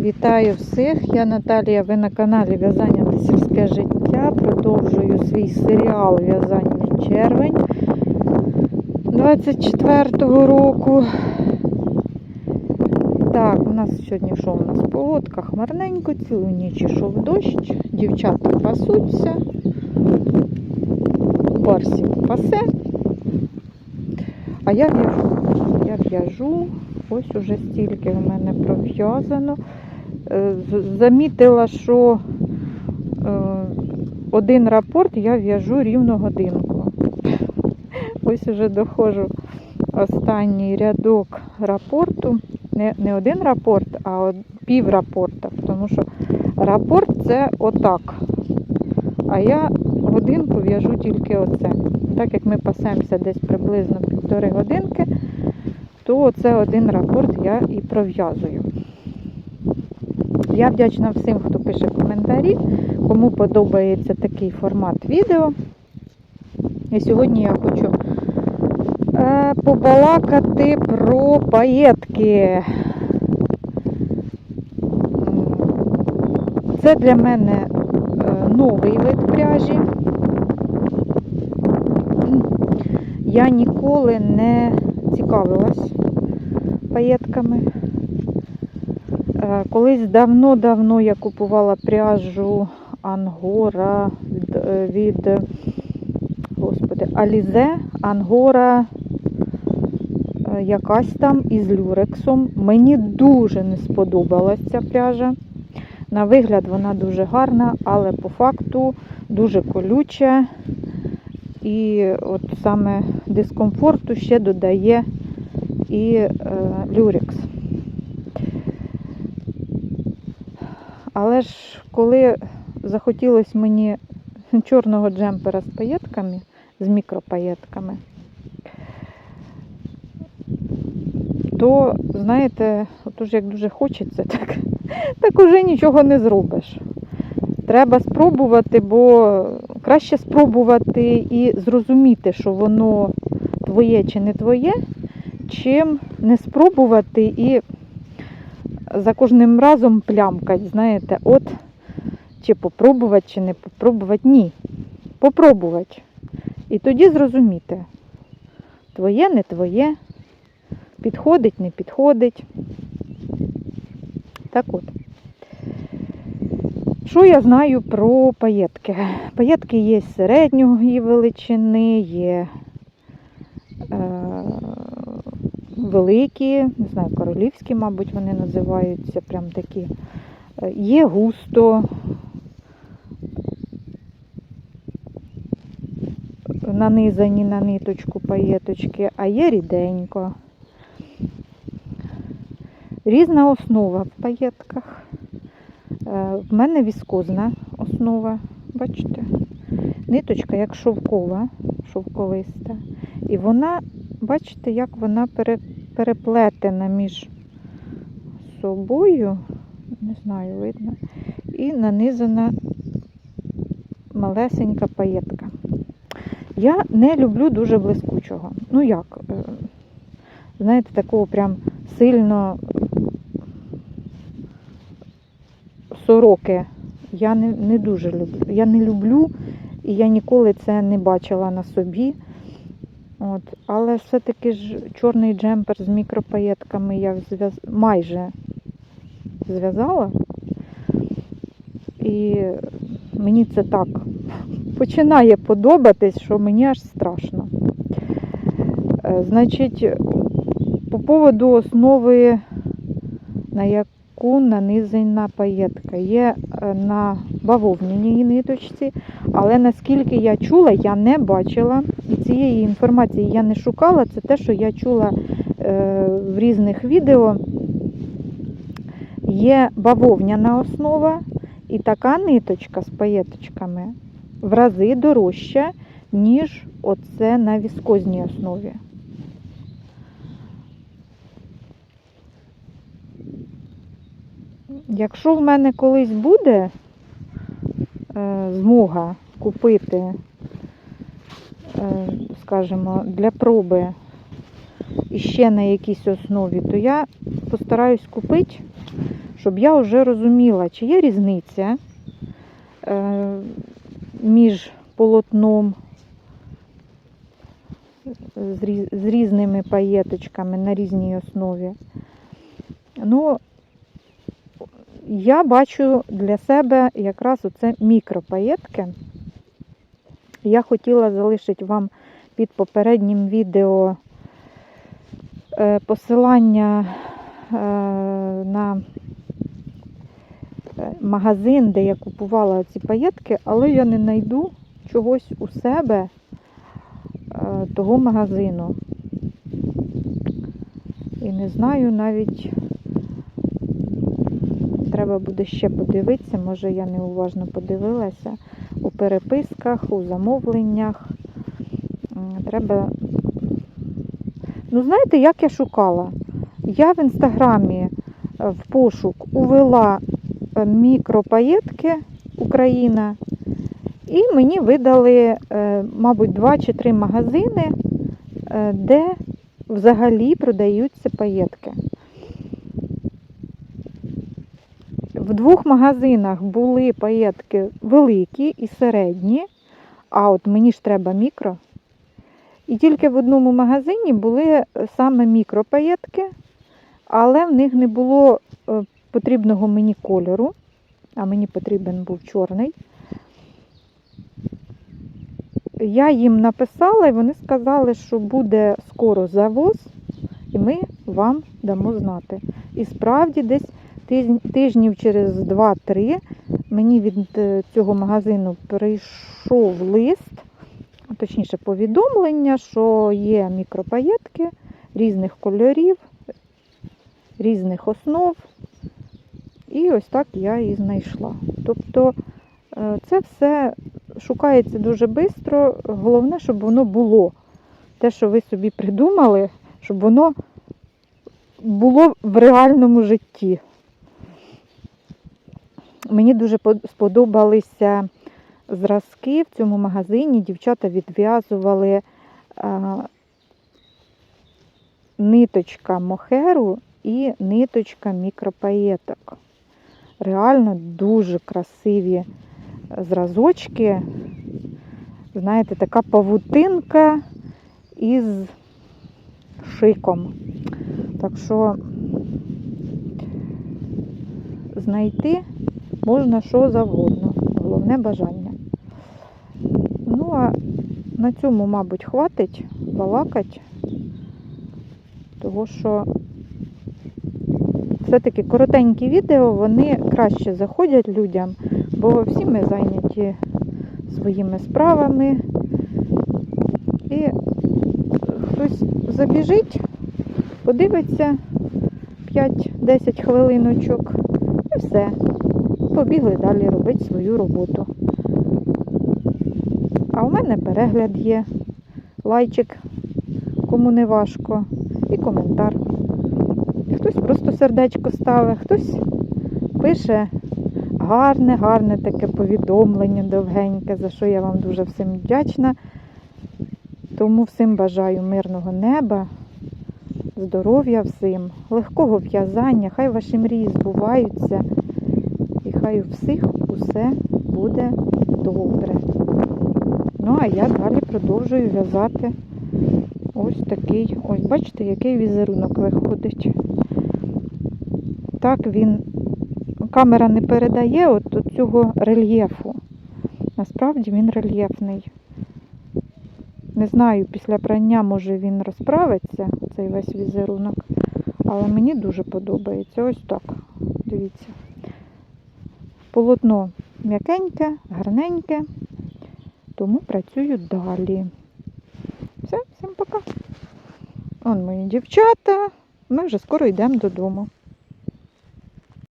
Вітаю всіх! Я Наталія, ви на каналі В'язання та сільське життя. Продовжую свій серіал В'язання червень 24-го року. Так, у нас сьогодні що у нас погодка? Хмарненько, цілу ніч ішов дощ, дівчата пасуться, Барсик пасе. А я в'яжу. Я в'яжу. Ось уже стільки в мене пров'язано. Е, Замітила, що е, один рапорт я в'яжу рівно годинку. Ось уже доходжу останній рядок рапорту. Не, не один рапорт, а пів рапорта. Тому що рапорт це отак. А я годинку в'яжу тільки оце. Так як ми пасемося десь приблизно півтори годинки, то оце один рапорт я і пров'язую. Я вдячна всім, хто пише коментарі, кому подобається такий формат відео. І сьогодні я хочу е, побалакати про паєтки. Це для мене е, новий вид пряжі. Я ніколи не цікавилась паєтками. Е, Колись давно-давно я купувала пряжу Ангора від, е, від господи, Алізе, Ангора е, якась там із люрексом. Мені дуже не сподобалась ця пряжа. На вигляд вона дуже гарна, але по факту дуже колюча. І от саме дискомфорту ще додає і е, люрекс. Але ж коли захотілося мені чорного джемпера з паєтками, з мікропаєтками, то, знаєте, от як дуже хочеться, так, так уже нічого не зробиш. Треба спробувати, бо краще спробувати і зрозуміти, що воно твоє чи не твоє, чим не спробувати і за кожним разом плямкать, знаєте, от чи попробувати, чи не попробувати. Ні. Попробувати. І тоді зрозуміти, твоє, не твоє, підходить, не підходить. Так от. Що я знаю про паєтки? Паєтки є середньої величини, є е, великі, не знаю, королівські, мабуть, вони називаються, прям такі. Е, Є густо, нанизані на ниточку паєточки, а є ріденько. Різна основа в паєтках. Е, В мене віскозна основа, бачите? Ниточка як шовкова, шовковиста. І вона, бачите, як вона пере- переплетена між собою, не знаю, видно, і нанизана малесенька паєтка. Я не люблю дуже блискучого. Ну як, е, знаєте, такого прям сильно сороки. Я не, не дуже люблю. Я не люблю і я ніколи це не бачила на собі. От. Але все-таки ж чорний джемпер з мікропаєтками я зв'яз... майже зв'язала. І мені це так починає подобатись, що мені аж страшно. Е, Значить, по поводу основи, на яку нанизана паєтка, є е, на бавовняній ниточці, але наскільки я чула, я не бачила. І цієї інформації я не шукала. Це те, що я чула е, в різних відео. Є бавовняна основа, і така ниточка з паєточками в рази дорожча, ніж оце на віскозній основі. Якщо в мене колись буде е, змога купити, скажімо, для проби іще на якійсь основі, то я постараюсь купити, щоб я вже розуміла, чи є різниця е, між полотном з різними паєточками на різній основі. Ну, я бачу для себе якраз оце мікропаєтки. Я хотіла залишити вам під попереднім відео е, посилання е, на е, магазин, де я купувала ці паєтки, але я не знайду чогось у себе того магазину. І не знаю навіть, треба буде ще подивитися, може я неуважно подивилася переписках, у замовленнях. Треба. Ну, знаєте, як я шукала? Я в інстаграмі е, в пошук увела е, мікропаєтки Україна, і мені видали, е, мабуть, два чи три магазини, де взагалі продаються паєтки. В двох магазинах були паєтки великі і середні, а от мені ж треба мікро. І тільки в одному магазині були е, саме мікропаєтки, але в них не було е, потрібного мені кольору, а мені потрібен був чорний. Я їм написала, і вони сказали, що буде скоро завоз, і ми вам дамо знати. І справді, десь тижнів через 2-3 мені від е, цього магазину прийшов лист, точніше повідомлення, що є мікропаєтки різних кольорів, різних основ. І ось так я і знайшла. Тобто е, це все шукається дуже швидко. Головне, щоб воно було. Те, що ви собі придумали, щоб воно було в реальному житті. Мені дуже сподобалися зразки в цьому магазині. Дівчата відв'язували ниточка мохеру і ниточка мікропаєток. Реально дуже красиві зразочки. Знаєте, така павутинка із шиком. Так що знайти можна що завгодно. Головне бажання. Ну, а на цьому, мабуть, хватить балакать, того що все-таки коротенькі відео, вони краще заходять людям, бо всі ми зайняті своїми справами. І хтось забіжить, подивиться 5-10 хвилиночок і все. Побігли далі робити свою роботу. А у мене перегляд є, лайчик, кому не важко, і коментар. Хтось просто сердечко ставить, хтось пише гарне, гарне таке повідомлення довгеньке, за що я вам дуже всім вдячна. Тому всім бажаю мирного неба, здоров'я всім, легкого в'язання, хай ваші мрії збуваються, хай у всіх усе буде добре. Ну, а я далі продовжую в'язати ось такий, ось бачите, який візерунок виходить. Так він, камера не передає от, от цього рельєфу. Насправді він рельєфний. Не знаю, після прання може він розправиться, цей весь візерунок. Але мені дуже подобається. Ось так. Дивіться. Полотно м'якеньке, гарненьке. Тому працюю далі. Все, всім пока. Он мої дівчата. Ми вже скоро йдемо додому.